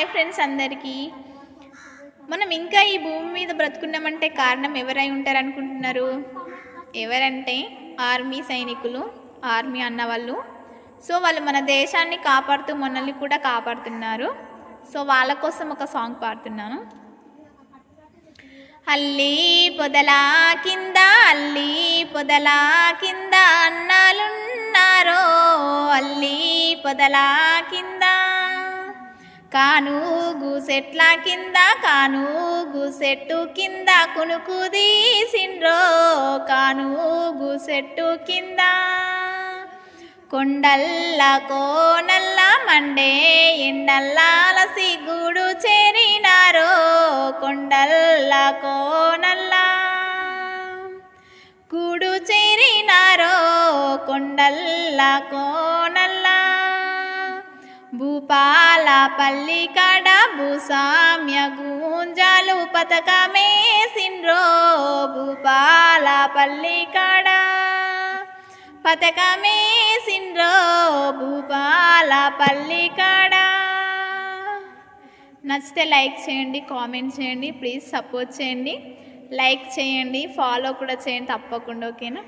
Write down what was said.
Hi friends అందరికీ. మనం ఇంకా ఈ భూమి మీద బ్రతుకున్నామంటే కారణం ఎవరై ఉంటారు అనుకుంటున్నారు ఎవరంటే ఆర్మీ సైనికులు ఆర్మీ అన్నవాళ్ళు. సో వాళ్ళు మన దేశాన్ని కాపాడుతూ మనల్ని కూడా కాపాడుతున్నారు. సో వాళ్ళ కోసం ఒక సాంగ్ పాడుతున్నాను. అల్లి పొదల కింద అల్లి పొదల కింద అన్నాలున్నారో? అల్లి పొదల కింద కానూగు సెట్ల కింద కానూగు సెట్టు కింద కునుకు తీసిండ్రో కానూగు సెట్టు కింద. కొండల్ల కోనల్ల మండే ఎండల్లాలసి గూడు చేరినారో కొండల్ల కోనల్ల. గూడు చేరినారో కొండల్ల కో భూపాల పల్లి కాడ భూసామ్య గుంజాలు పథకమేసిండ్రో భూపాల పల్లి కాడ పథకమేసిండ్రో భూపాల పల్లి నచ్చితే లైక్ చేయండి కామెంట్ చేయండి ప్లీజ్ సపోర్ట్ చేయండి. లైక్ చేయండి ఫాలో కూడా చేయండి తప్పకుండా ఓకేనా?